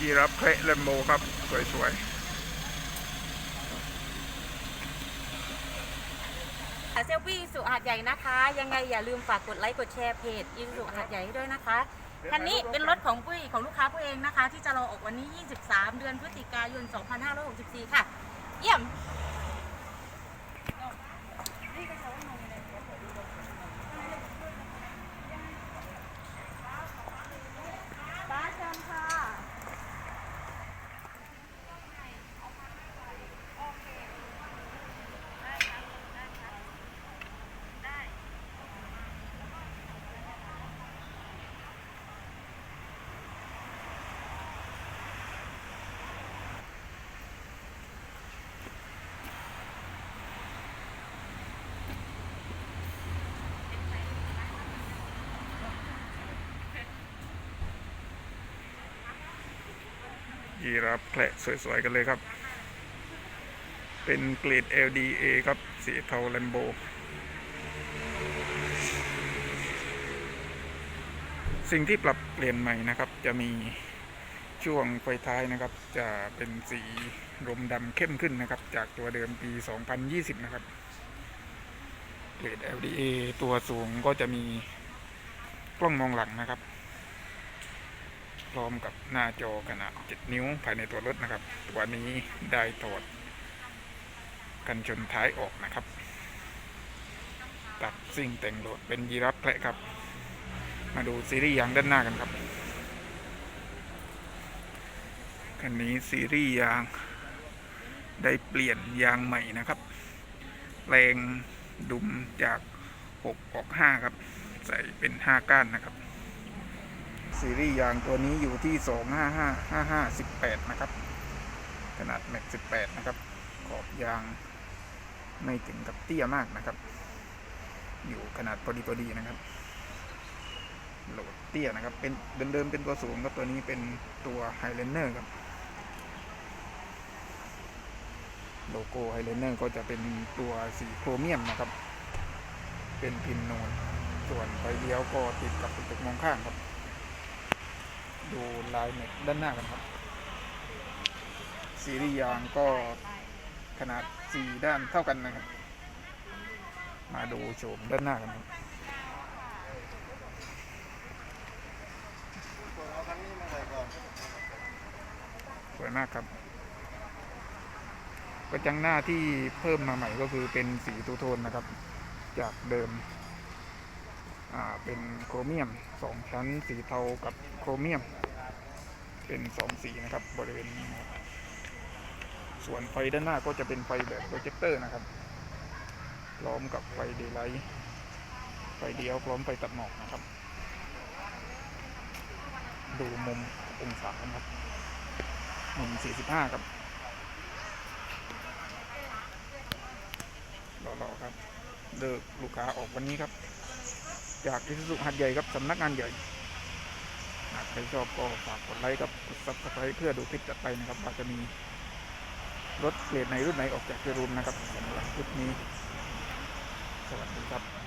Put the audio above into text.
ยีรับเคละแลมโมครับ สวยๆเซลฟี่สุหาดใหญ่นะคะ ยังไงอย่าลืมฝากกดไลค์กดแชร์เพจอินสุหาดใหญ่ให้ด้วยนะคะคันนี้เป็นรถของปุ้ยของลูกค้าผู้เองนะคะ ที่จะรอออกวันนี้ 23 เดือนพฤศจิกายน 2564 ค่ะ เยี่ยม ยีรับแคละสวยๆกันเลยครับ เป็นเกรด LDA ครับ สีเทาแลมโบสิ่งที่ปรับเปลี่ยนใหม่นะครับ จะมีช่วงไฟท้ายนะครับ จะเป็นสีรมดำเข้มขึ้นนะครับ จากตัวเดิมปี 2020 นะครับเกรด LDA ตัวสูงก็จะมีกล้องมองหลังนะครับ พร้อมกับหน้าจอขนาด 7 นิ้วภายในตัวรถนะครับ ตัวนี้ได้ถอดกันชนท้ายออกนะครับ ตัดซิ่งแต่งโหลดเป็นยีรับแคละครับ มาดูซีรีส์ยางด้านหน้ากันครับคันนี้ซีรีส์ยางได้เปลี่ยนยางใหม่นะครับ แรงดุมจาก 6 ออก 5 ครับ ใส่เป็น 5 ก้านนะครับ ซีรีส์ยางตัวนี้อยู่ที่ 255 55 18นะครับ ขนาดแม็ก18 นะครับ ขอบยางไม่ถึงกับเตี้ยมากนะครับ อยู่ขนาดพอดีพอดีนะครับ โหลดเตี้ยนะครับ เป็นเดิมๆเป็นตัวสูงครับตัวนี้เป็นตัวไฮเลนเนอร์ครับ โลโก้ไฮเลนเนอร์ก็จะเป็นตัวสีโครเมียมนะครับ เป็นพินนูนส่วนไฟเลี้ยวก็ติดกับกระจกมองข้างครับ ดูลายเม็ดด้านหน้ากันครับ ซีรีส์ยางก็ขนาด4ด้านเท่ากันนะครับ มาดูโฉมด้านหน้ากันครับสวยมากครับกระจังหน้าที่เพิ่มมาใหม่ก็คือเป็นสีตูโทนนะครับ จากเดิม เป็นโครเมียมสองชั้นสีเทากับโครเมียม เป็นสองสีนะครับบริเวณนี้นะครับส่วนไฟด้านหน้าก็จะเป็นไฟแบบโปรเจคเตอร์นะครับ พร้อมกับไฟเดย์ไลท์ไฟเดียวพร้อมไฟตัดหมอกนะครับ ดูมุมองศาครับมุม 45 ครับรอๆครับ เลิกลูกค้าออกวันนี้ครับ จากอิสุสุหัดใหญ่ครับสำนักงานใหญ่หากใครชอบก็ฝากกดไลค์กับกดซับสไครต์เพื่อดูคลิปต่อไปนะครับว่าจะมีรถเกรดในรุ่นไหนออกจากเชอร์รูมนะครับสำหรับคลิปนี้ สวัสดีครับ